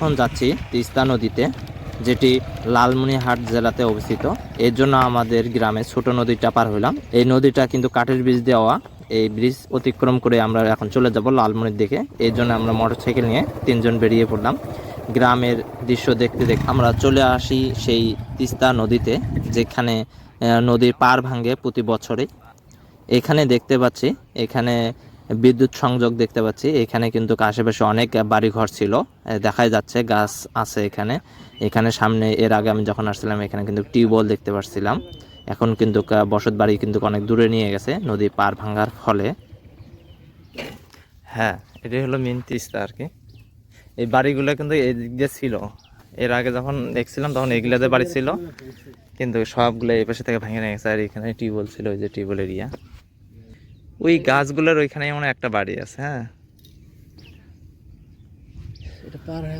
এখন যাচ্ছি তিস্তা নদীতে, যেটি লালমনিরহাট জেলাতে অবস্থিত। এর জন্য আমাদের গ্রামে ছোট নদীটা পার হইলাম। এই নদীটা কিন্তু কাঠের ব্রিজ দেওয়া। এই ব্রিজ অতিক্রম করে আমরা এখন চলে যাব লালমনির দিকে। এই জন্য আমরা মোটরসাইকেল নিয়ে তিনজন বেরিয়ে পড়লাম। গ্রামের দৃশ্য দেখতে দেখতে আমরা চলে আসি সেই তিস্তা নদীতে, যেখানে নদীর পার ভাঙে প্রতি বছরে এখানে দেখতে পাচ্ছি, এখানে বিদ্যুৎ সংযোগ দেখতে পাচ্ছি। এখানে কিন্তু আশেপাশে অনেক বাড়িঘর ছিল। দেখাই যাচ্ছে, গাছ আছে এখানে। এখানে সামনে, এর আগে আমি যখন আসছিলাম, এখানে কিন্তু টিউবওয়েল দেখতে পাচ্ছিলাম এখন কিন্তু বসত বাড়ি কিন্তু অনেক দূরে নিয়ে গেছে, নদী পার ভাঙার ফলে। হ্যাঁ এটাই হলো মেন তিস্তা আর কি। এই বাড়িগুলো কিন্তু এই দিক দিয়ে ছিল। এর আগে যখন দেখছিলাম, তখন এগুলাতে বাড়ি ছিল। কিন্তু সবগুলো এই পাশে থেকে ভেঙে নিয়ে গেছে। আর এখানে টিউবওয়েল ছিল, ওই যে টিউবওয়েল এরিয়া। ওই গাছগুলোর ওইখানে এমন একটা বাড়ি আছে হ্যাঁ।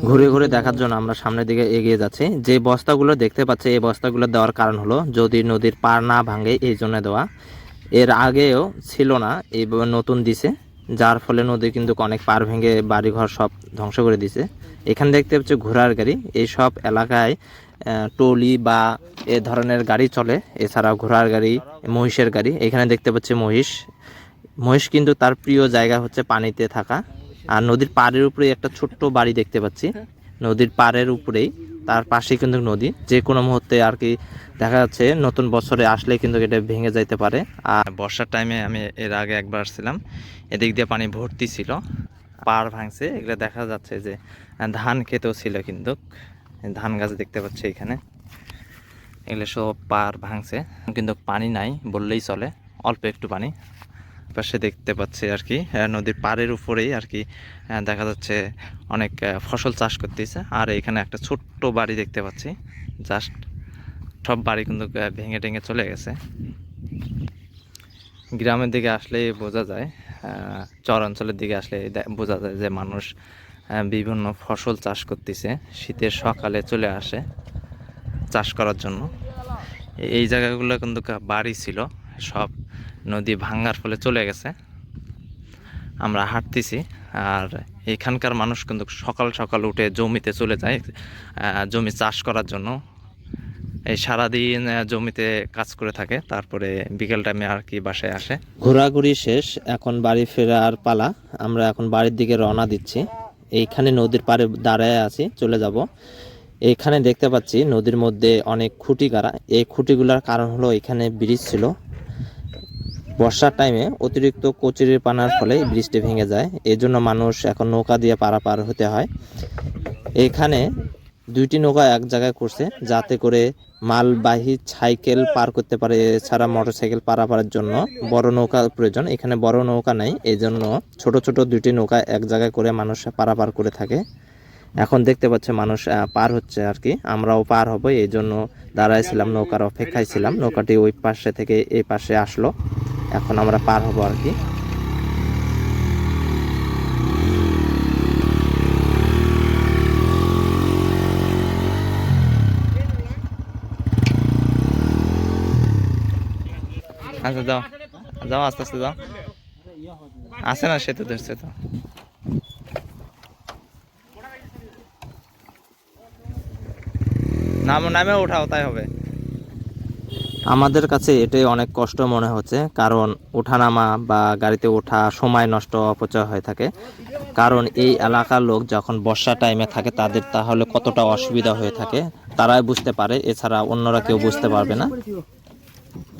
ঘুরে ঘুরে দেখার জন্য আমরা সামনের দিকে এগিয়ে যাচ্ছি। যে বস্তাগুলো দেখতে পাচ্ছি, এই বস্তাগুলো দেওয়ার কারণ হলো যদি নদীর পার না ভাঙে, এই জন্য দেওয়া। এর আগেও ছিল না এই নতুন দিছে, যার ফলে নদী কিন্তু অনেক পার ভেঙে বাড়িঘর সব ধ্বংস করে দিছে। এখানে দেখতে পাচ্ছি ঘোড়ার গাড়ি। এই সব এলাকায় টলি বা এ ধরনের গাড়ি চলে। এছাড়াও ঘোড়ার গাড়ি, মহিষের গাড়ি। এখানে দেখতে পাচ্ছি মহিষ মহিষ কিন্তু তার প্রিয় জায়গা হচ্ছে পানিতে থাকা। আর নদীর পাড়ের উপরে একটা ছোট্ট বাড়ি দেখতে পাচ্ছি। নদীর পাড়ের উপরেই, তার পাশেই কিন্তু নদী। যে কোনো মুহূর্তে আর কি দেখা যাচ্ছে, নতুন বছরে আসলে কিন্তু এটা ভেঙে যাইতে পারে। আর বর্ষার টাইমে আমি এর আগে একবার আসছিলাম এদিক দিয়ে পানি ভর্তি ছিল, পাড় ভাঙছে। এগুলো দেখা যাচ্ছে যে, ধান খেতেও ছিল কিন্তু। ধান গাছ দেখতে পাচ্ছি এখানে। এগুলো সব পাড় ভাঙছে। কিন্তু পানি নাই, বললেই চলে। অল্প একটু পানি। পাশে দেখতে পাচ্ছি আর কি। নদীর পাড়ের উপরেই আর কি দেখা যাচ্ছে অনেক ফসল চাষ করতেছে। আর এখানে একটা ছোট্ট বাড়ি দেখতে পাচ্ছি। জাস্ট সব বাড়ি কিন্তু ভেঙে টেঙে চলে গেছে। গ্রামের দিকে আসলে বোঝা যায় চর অঞ্চলের দিকে আসলে বোঝা যায় যে মানুষ বিভিন্ন ফসল চাষ করতেছে। শীতের সকালে চলে আসে চাষ করার জন্য। এই জায়গাগুলো কিন্তু বাড়ি ছিল, সব নদী ভাঙার ফলে চলে গেছে। আমরা হাঁটতেছি আর এখানকার মানুষ কিন্তু সকাল সকাল উঠে জমিতে চলে যায় জমি চাষ করার জন্য। এই সারাদিন জমিতে কাজ করে থাকে, তারপরে বিকেল টাইমে আর কি বাসায় আসে। ঘোরাঘুরি শেষ, এখন বাড়ি ফেরার পালা। আমরা এখন বাড়ির দিকে রওনা দিচ্ছি। এইখানে নদীর পাড়ে দাঁড়ায় আছি, চলে যাব। এখানে দেখতে পাচ্ছি নদীর মধ্যে অনেক খুঁটি গাড়া এই খুঁটিগুলোর কারণ হলো এখানে ব্রিজ ছিল। বর্ষার টাইমে অতিরিক্ত কচুরির পানার ফলে ব্রিজটি ভেঙে যায়। এই জন্য মানুষ এখন নৌকা দিয়ে পারাপার হতে হয়। এখানে দুইটি নৌকা এক জায়গায় করছে, যাতে করে মালবাহী সাইকেল পার করতে পারে, এছাড়া মোটর সাইকেল পারাপারের জন্য বড় নৌকা প্রয়োজন। এখানে বড় নৌকা নাই এই জন্য ছোট ছোট দুইটি নৌকা এক জায়গায় করে মানুষ পারাপার করে থাকে। এখন দেখতে পাচ্ছে মানুষ পার হচ্ছে আর কি। আমরাও পার হব এই জন্য দাঁড়াইছিলাম, নৌকার অপেক্ষায় ছিলাম। নৌকাটি ওই পাশে থেকে এই পাশে আসলো। এখন আমরা পার হব আর কি। আচ্ছা যাও। যাও, আস্তে আস্তে যাও। আসে না সে তো ধরছে তো। নাম, নামে ওঠাও তাই হবে। আমাদের কাছে এটাই অনেক কষ্ট মনে হচ্ছে, কারণ ওঠানামা বা গাড়িতে ওঠা সময় নষ্ট অপচয় হয়ে থাকে। কারণ এই এলাকার লোক যখন বর্ষা টাইমে থাকে, তাদের তাহলে কতটা অসুবিধা হয়ে থাকে, তারাই বুঝতে পারে, এছাড়া অন্যরা কেউ বুঝতে পারবে না।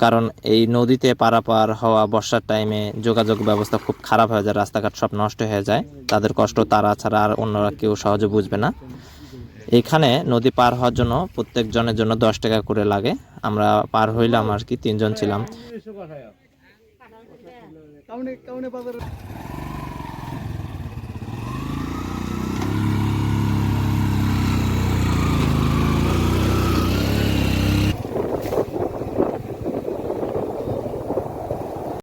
কারণ এই নদীতে পারাপার হওয়া বর্ষার টাইমে যোগাযোগ ব্যবস্থা খুব খারাপ হয়ে যায়, রাস্তাঘাট সব নষ্ট হয়ে যায়, তাদের কষ্ট তারা ছাড়া আর অন্যরা কেউ সহজে বুঝবে না। এখানে নদী পার হওয়ার জন্য প্রত্যেকজনের জন্য দশ টাকা করে লাগে। আমরা পার হইলাম আর কি, তিনজন ছিলাম।